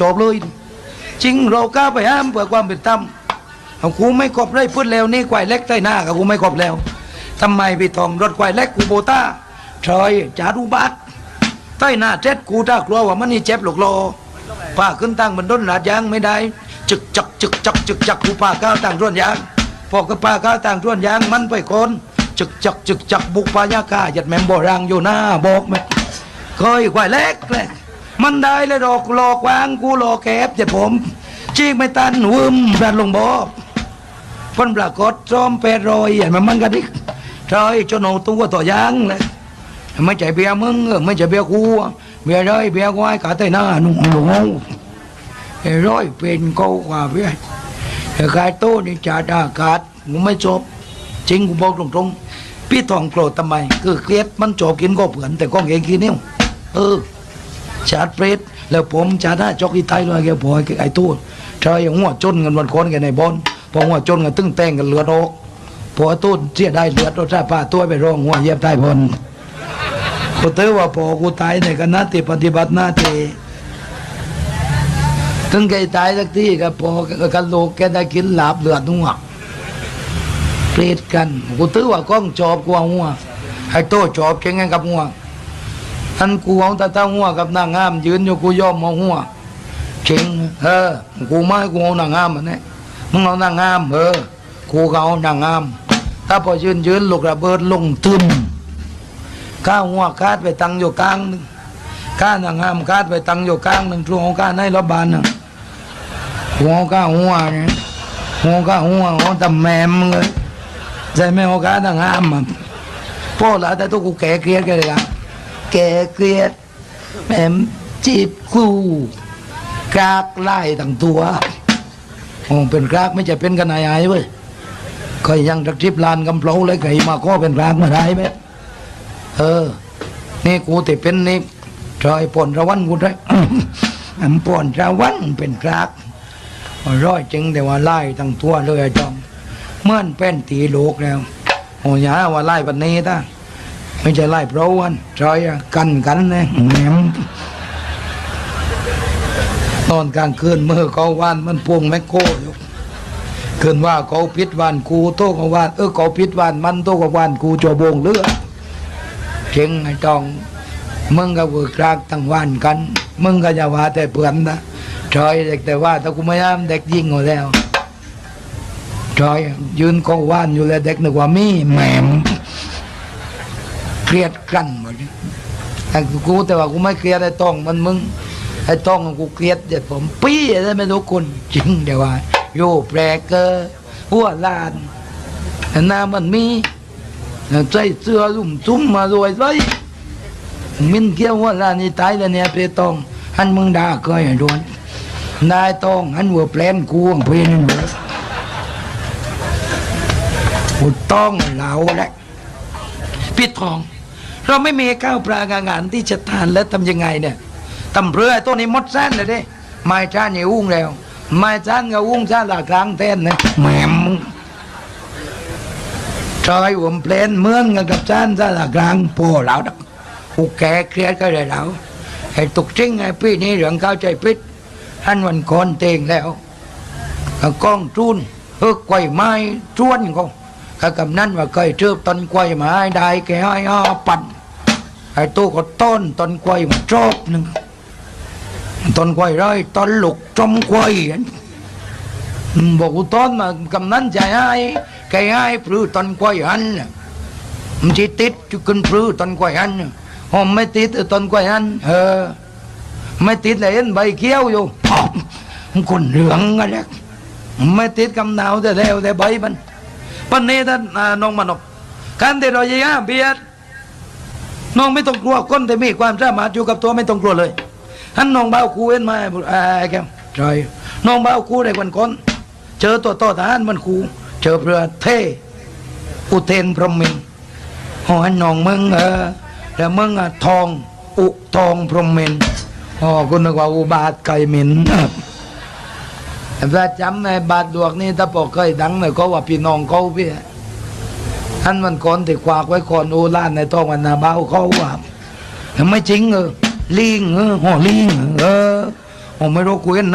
จบเลย จริงเรากล้าไปห้ามเพื่อความเป็นธรรมเอากูไม่กบเลยพูดแล้วนี่ควายเล็กใต้หน้ากับกูไม่กบแล้วทำไมพี่ทองรถควายเล็กกูโบต้าชอยจารุบัตใต้หน้าเจ็ดกูถ้ากลัวว่ามันนี่เจ็บหลกโลป้าขึ้นตั้งบนต้นหลาดยางไม่ได้ จึกจักจึกจักจึกจักกูป้าก้าวต่างร่วนยางพอกับป้าก้าวต่างร่วนยางมันไปคนจึกจักจึกจักบุกปายากาหยัดแมมโบรังอยู่หน้าบอกไหมเคยควายเล็กเลย มันได้เลยดอกหลอกวางกูหลอกแคบเจ็บผมจีกไม่ตันวึมรันลงบอบคนปรากฏจอมเป็ดรอยอย่างมันมันกันดิใช่จนเอาตัวต่อยางเลยไม่ใช่เบียมึงไม่ใช่เบียกูเบียร์ร้อยเบียควายกาเตหน้าหนุ่งหลงไอ้ร้อยเป็นเก้ากว่าเบียร์ไอ้กายโตนี่จ่าดากาศกูไม่จบจริงกูบอกตรงๆพี่ทองโกรธทำไม คือเครียดมันจบกินก็เผื่อนแต่ก้องเองกินเนิ้วเออ ชาดเฟรดแล้วผมชาดหน้าจอกอีไทยเลยแกพอไอ้ตู้ใช่หัวจนกันวันคนกันในบอนพอหัวจนกันตึ้งแต่งกันเหลือดอกพอตู้เสียได้เหลือดรถชาป้าตัวไปร้องหัวเย็บใต้บนกูเตอว่าพอกูตายในคณะที่ปฏิบัติหน้าที่ถึงแกตายสักทีก็พอกันโลกแกได้กินหลาบเหลือดหัวเปรตกันกูตื้อว่าก้องจอบกว่าหัวไอ้โต้จอบเก่งไงกับหัว ท่านกูเอาต่เต้าหัวกับนางงาม ยืนอยู่กูย่อมเอาหัวเชิงเออกูไม่กูเอานางงามมันเนี่ยมึงเอานางงามเออกูก็เอานางงาม ถ้าพอยืนยืนลูกระเบิดลงตึมข้าหัวคาดไปตังอยู่กลางหนึงข้านางงามคาดไปตังอยู่กลางหนึ่งช่วงข้าในรบบานน่ะหัวข้าหัวเนี่ยหัวข้าหัวหัวตำแมมมเลยใจไม่หัวข้านางงามอะพ่อหละแต่ตัวกูแก่เกลียดกันเลยละ แกเกลียดแม่มจีบกูกรากไล่ตั้งตัวโอ้เป็นกรากไม่ใช่เป็นกันนายไอ้เว้ยเคยยังจักทิพลานกำเพลาเลยไก่มาก็เป็นกรากมาได้ไหมเออ นี่กูติเป็นนี่ชอยปนระวันกูได้อันปนระวันเป็นกรากร้อยจริงแต่ว่าไล่ตั้งตัวเลยจอมเมื่อนเป็นตีโลกแล้วโอ้ยาว่าไล่ปันนี้ท่า ไม่ใช่ไล่เพราะวันจอยกันกันนะแหมตอนกลางคืนเมื่อเขาว่านมันพวงแมคโครอยู่คืนว่าเขาพิษวานกูโตกับวานเออเขาพิษวานมันโตกับวานกูจวบงเลือเก่งไอ้ตองมึงก็เวิร์กรากตั้งวันกัน มึงก็อย่าว่าแต่เปื่อนนะจอยเด็กแต่ว่าถ้ากูไม่ยามเด็กยิงหมดแล้วจอยยืนกอว่านอยู่แล้วเด็กนึกว่ามีแหมม เครียดกลั้นหมดเลยแต่กูแต่ว่ากูไม่เครียดไอ้ต้องมันมึงไอ้ต้องกูเครียดเด็ดผมปี้ได้ไม่รู้คนจริงเดี๋ยวว่าโยแปรเกอร์หัวลานหน้ามันมีใจเสื้อลุ่มจุ้มมารวยไว้มินเกี้ยวหัวลานนี่ตายแล้วเนี่ยเพต้องหันมึงด่าเคยโดนนายต้องหันหัวแปลนกูของเพนหัวกูต้องเหลาแหละปิดทอง เราไม่มีข้าวปลางางานที่จะทานแล้วทำยังไงเนี่ยตำเรือตัวนี้มดสั้นเลยเด้ไม่จ้านอย่าอุ้งแล้วไม่จ้านก็อุ้งจ้านละกลางเต้นนะแหมมชอยหัวมเพลนเมือนกันกับจ้านจ้านละกลางโปแล้วดักอกแกเครียดก็เลยแล้วไอ้ตุกจริงไอ้พี่นี่เรื่องเข้าใจพิษท่านวันก่อนเตงแล้วกล้องจุนเออไกวไม้จวนก็ ข้ากำนั้นว่าเคยเจอต้นกล้วยมาให้ได้แค่ให้อ้อปั่นไอ้ตู้ก็ต้นต้นกล้วยมาจบหนึ่งต้นกล้วยร้อยต้นลูกจมกล้วยบอกกูต้นมากำนั้นใจให้แค่ให้ปลื้ต้นกล้วยหันมันจะติดจุกันปลื้ต้นกล้วยหันน่ะหอมไม่ติดต้นกล้วยหันเออไม่ติดเลยเห็นใบเขียวอยู่มันคนเหลืองอะไรไม่ติดกำหนาวแต่แล้วแต่ใบมัน ปันนี้ท่านน้องมนพการที่เราจะย่าเบียดน้องไม่ต้องกลัวคนที่มีความสามารถอยู่กับตัวไม่ต้องกลัวเลยท่านน้องเบาคูเอ็นมาไอ้แก้วใช่น้องเบาครูในวันก่อนเจอตัวต่อทหารมันคูเจอเรือเทอุเทนพรหมินทร์อ๋อน้องมึงเออแล้วมึงอะทองอุทองพรหมินอ๋อคุณนึกว่าอุบาทไก่หมิน แต่จำในบาทดวกนี่ถ้าบอกเคยดังหน่อยก็ว่าพี่น้องเขาพี่ท่านมันคนติดควากไว้คนโอลานในท้องวันนาเบาเขาว่าไม่จริงเออลิงเออห่อลิงเออผมไม่รู้คุยกัน